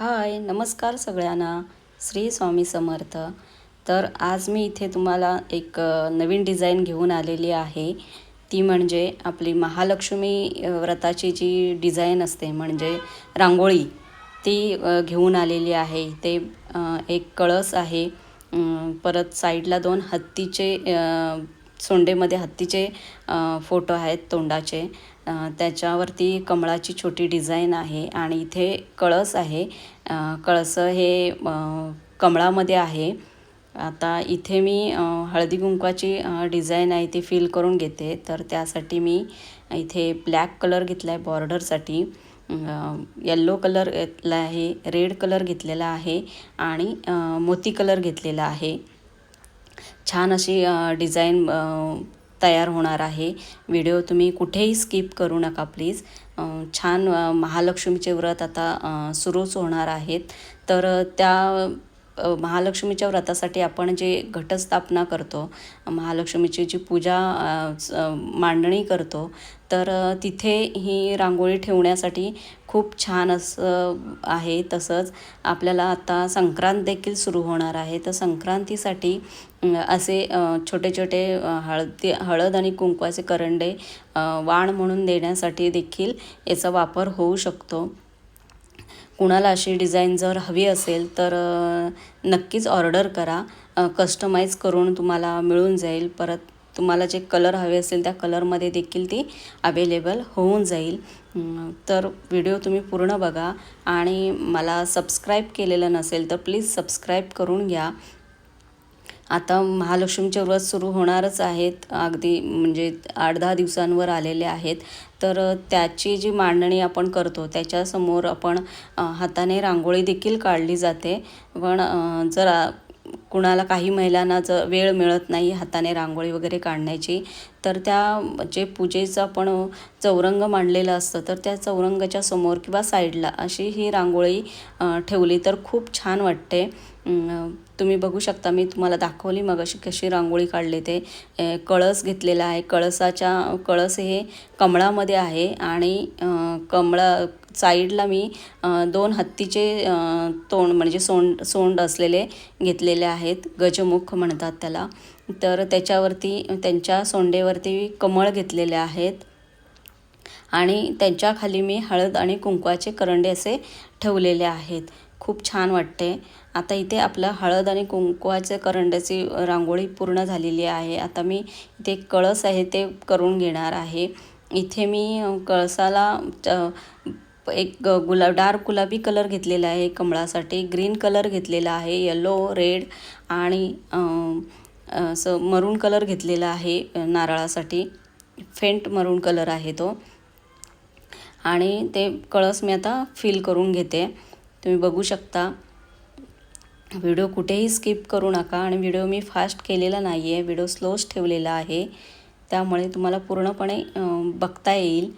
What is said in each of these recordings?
हाय नमस्कार सगळ्यांना. श्री स्वामी समर्थ. तर आज मी इथे तुम्हाला एक नवीन डिझाईन घेऊन आलेली आहे. ती म्हणजे आपली महालक्ष्मी व्रताची जी डिझाईन असते म्हणजे रांगोळी ती घेऊन आलेली आहे. ते एक कळस आहे. परत साईडला दोन हत्तीचे सोंडेमध्ये हत्तीचे फोटो आहेत तोंडाचे. त्याच्यावरती कमळाची छोटी डिझाईन आहे आणि इथे कळस आहे. कळस हे कमळामध्ये आहे. आता इथे मी हळदी कुंकवाची डिझाईन आहे ती फिल करून घेते. तर त्यासाठी मी इथे ब्लॅक कलर घेतला आहे बॉर्डरसाठी येल्लो कलर घेतला आहे रेड कलर घेतलेला आहे आणि मोती कलर घेतलेला आहे. छान अशी डिझाईन तयार होणार आहे. व्हिडिओ तुम्ही कुठेही स्किप करू नका प्लीज. छान महालक्ष्मीचे व्रत आता सुरूच होणार आहेत. तर त्या महालक्ष्मीच्या व्रतासाठी आपण जे घटस्थापना करतो महालक्ष्मीची जी पूजा मांडणी करतो तर तिथे ही रांगोळी ठेवण्यासाठी खूप छान असं आहे. तसंच आपल्याला आता संक्रांत देखील सुरू होणार आहे. तर संक्रांतीसाठी असे छोटे छोटे हळदी हळद आणि कुंकवाचे करंडे वाण म्हणून देण्यासाठी देखील याचा वापर होऊ शकतो. कुणाला अशी डिझाईन जर हवी असेल तर नक्कीच ऑर्डर करा. कस्टमाइज करून तुम्हाला मिळून जाईल. परत तुम्हाला जे कलर हवे असेल त्या कलरमध्ये देखील ती अवेलेबल होऊन जाईल. तर व्हिडिओ तुम्ही पूर्ण बघा. आणि मला सबस्क्राईब केलेलं नसेल तर प्लीज सबस्क्राईब करून घ्या. आता महालक्ष्मीचे व्रत सुरू होणारच आहेत. अगदी म्हणजे आठ दहा दिवसांवर आलेले आहेत. तर त्याची जी मांडणी आपण करतो त्याच्यासमोर आपण हाताने रांगोळी देखील काढली जाते. पण जर कुणाला काही महिलांना जर वेळ मिळत नाही हाताने रांगोळी वगैरे काढण्याची तर त्या जे पूजेचं आपण चौरंग मांडलेलं असतं तर त्या चौरंगाच्या समोर किंवा साईडला अशी ही रांगोळी ठेवली तर खूप छान वाटते. तुम्ही बघू शकता मी तुम्हाला दाखवली मग अशी कशी रांगोळी काढले ते. कळस घेतलेला आहे. कळसाच्या कळस हे कमळामध्ये आहे आणि कमळा साईडला मी दोन हत्तीचे तोंड म्हणजे सोंड सोंड असलेले घेतलेले आहेत. गजमुख म्हणतात त्याला. तर त्याच्यावरती त्यांच्या सोंडेवरती कमळ घेतलेले आहेत. आणि त्यांच्या खाली मी हळद आणि कुंकवाचे करंडे असे ठेवलेले आहेत. खूप छान वाटते. आता इथे आपलं हळद आणि कुंकवाचे करंड्याची रांगोळी पूर्ण झालेली आहे. आता मी इथे कळस आहे ते करून घेणार आहे. इथे मी कळसाला च- एक गुला डार्क गुलाबी कलर घेतलेला आहे कमळासाठी. ग्रीन कलर घेतलेला आहे येलो रेड आणि असं मरून कलर घेतलेला आहे नारळासाठी. फेंट मरून कलर आहे तो. आणि ते कळस मी आता फिल करून घेते. तुम्ही बघू शकता. व्हिडिओ कुठेही स्किप करू नका आणि व्हिडिओ मी फास्ट केलेला नाही आहे व्हिडिओ स्लोच ठेवलेला आहे. त्यामुळे तुम्हाला पूर्णपणे बघता येईल.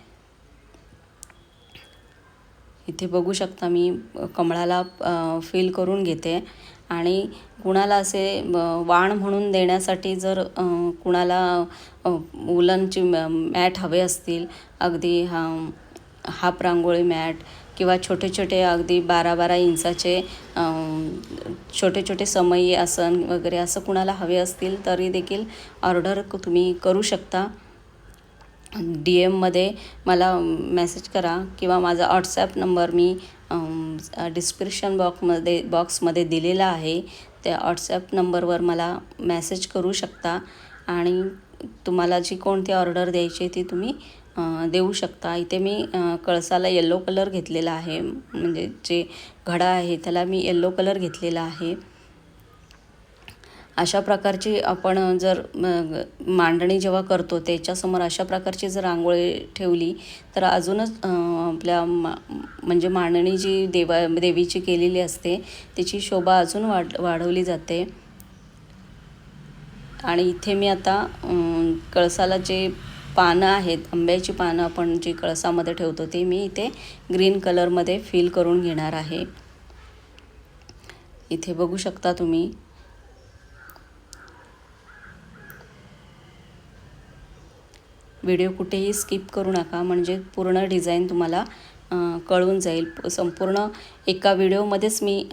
इथे बघू शकता मी कमळाला फील करून घेते. आणि कुणाला असे वाण म्हणून देण्यासाठी जर कुणाला अ, उलनची मॅ मॅट हवे असतील अगदी हा हाफ रांगोळी मॅट किंवा छोटे छोटे अगदी बारा बारा इंचाचे छोटे छोटे समई आसन वगैरे असं कुणाला हवे असतील तरी देखील ऑर्डर तुम्ही करू शकता. डी एममध्ये मला मेसेज करा किंवा माझा व्हॉट्सॲप नंबर मी डिस्क्रिप्शन बॉक्समध्ये बॉक्समध्ये दिलेला आहे. त्या व्हॉट्सॲप नंबरवर मला मेसेज करू शकता आणि तुम्हाला जी कोणती ऑर्डर द्यायची ती तुम्ही देऊ शकता. इथे मी कळसाला येल्लो कलर घेतलेला आहे. म्हणजे जे घडा आहे त्याला मी येल्लो कलर घेतलेला आहे. अशा प्रकारची आपण जर मांडणी जेव्हा करतो त्याच्यासमोर अशा प्रकारची जर रांगोळी ठेवली तर अजूनच आपल्या मा म्हणजे मांडणी जी देवा देवीची केलेली असते त्याची शोभा अजून वाढ वाढवली जाते. आणि इथे मी आता कळसाला जे पानं आहेत आंब्याची पानं आपण जी कळसामध्ये ठेवतो ते मी इथे ग्रीन कलरमध्ये फिल करून घेणार आहे. इथे बघू शकता तुम्ही. व्हिडिओ कुठेही स्किप करू नका म्हणजे पूर्ण डिझाईन तुम्हाला कळून जाईल. संपूर्ण एका व्हिडिओमध्येच मी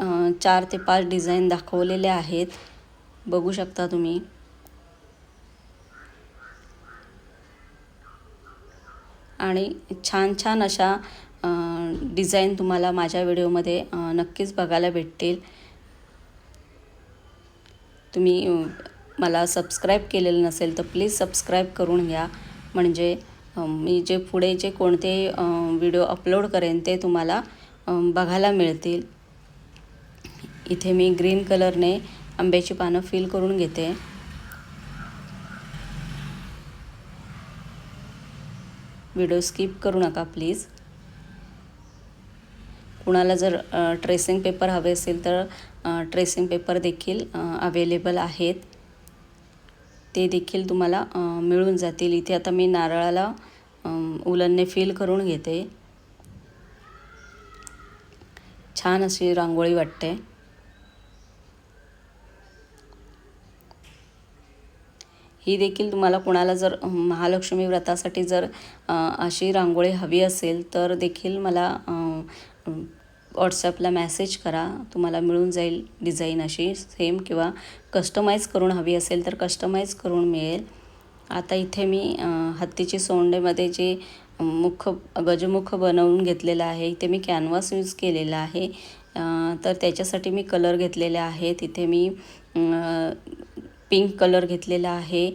चार ते पाच डिझाईन दाखवलेले आहेत. बघू शकता तुम्ही. आणि छान छान अशा डिझाईन तुम्हाला माझ्या व्हिडिओमध्ये नक्कीच बघायला भेटतील. तुम्ही मला सबस्क्राईब केलेलं नसेल तर प्लीज सबस्क्राईब करून घ्या. म्हणजे मी जे पुढे जे कोणते व्हिडिओ अपलोड करेन ते तुम्हाला बघायला मिळतील. इथे मी ग्रीन कलरने आंब्याची पानं फिल करून घेते. व्हिडिओ स्किप करू नका प्लीज. कुणाला जर ट्रेसिंग पेपर हवे असेल तर ट्रेसिंग पेपर देखील अवेलेबल आहेत. ते देखील तुम्हाला मिळून जातील. इथे आता मी नारळाला उलनने फिल करून घेते. छान अशी रांगोळी वाटते. ही देखील तुम्हाला कोणाला जर महालक्ष्मी व्रतासाठी जर अशी रांगोळी हवी असेल तर देखील मला व्हॉट्सॲपला मॅसेज करा. तुम्हाला मिळून जाईल डिझाईन अशी सेम किंवा कस्टमाइज करून हवी असेल तर कस्टमाइज करून मिळेल. आता इथे मी हत्तीची सोंडेमध्ये जे मुख गजमुख बनवून घेतलेलं आहे इथे मी कॅनव्हास यूज केलेला आहे. तर त्याच्यासाठी मी कलर घेतलेले आहेत. इथे मी पिंक कलर घेतलेला आहे.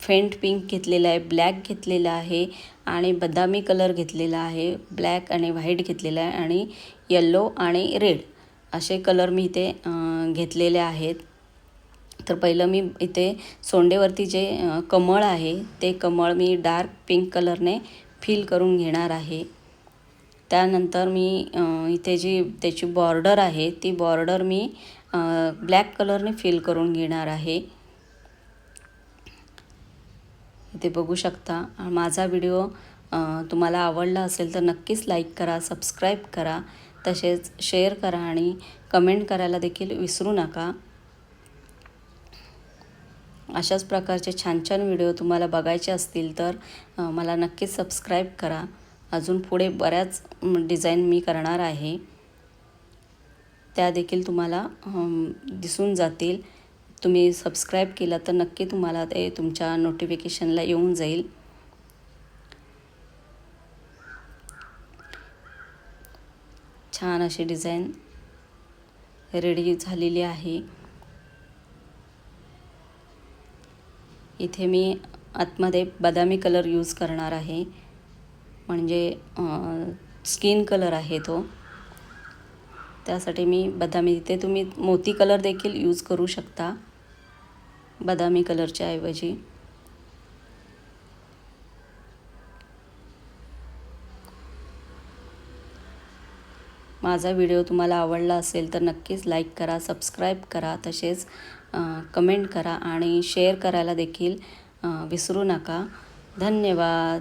फेंट पिंक घेतलेला आहे ब्लॅक घेतलेला आहे आणि बदामी कलर घेतलेला आहे. ब्लॅक आणि व्हाईट घेतलेला आहे आणि येल्लो आणि रेड असे कलर मी इथे घेतलेले आहेत. तर पहिलं मी इथे सोंडेवरती जे कमळ आहे ते कमळ मी डार्क पिंक कलरने फिल करून घेणार आहे. त्यानंतर मी इथे जी त्याची बॉर्डर आहे ती बॉर्डर मी ब्लॅक कलरने फिल करून घेणार आहे. इथे बघू शकता. माझा व्हिडिओ तुम्हाला आवडला असेल तर नक्कीच लाईक करा सबस्क्राईब करा. तसेच शेअर करा आणि कमेंट करायला देखील विसरू नका. अशाच प्रकारचे छान छान व्हिडिओ तुम्हाला बघायचे असतील तर मला नक्कीच सबस्क्राईब करा. अजून पुढे बऱ्याच डिझाईन मी करणार आहे. त्या देखील तुम्हाला दिसून जातील. तुम्ही सबस्क्राईब केलं तर नक्की तुम्हाला ते तुमच्या नोटिफिकेशनला येऊन जाईल. छान अशी डिझाईन रेडी झालेली आहे. इथे मी आतमध्ये बदामी कलर यूज करणार आहे. म्हणजे स्किन कलर आहे तो. त्यासाठी मी बदामी इथे तुम्ही मोती कलर देखील यूज करू शकता. बदामी कलरच्या ऐवजी. माझा व्हिडिओ तुम्हाला आवडला असेल तर नक्कीच लाईक करा सबस्क्राईब करा तसेच कमेंट करा आणि शेअर करायला देखील विसरू नका. धन्यवाद.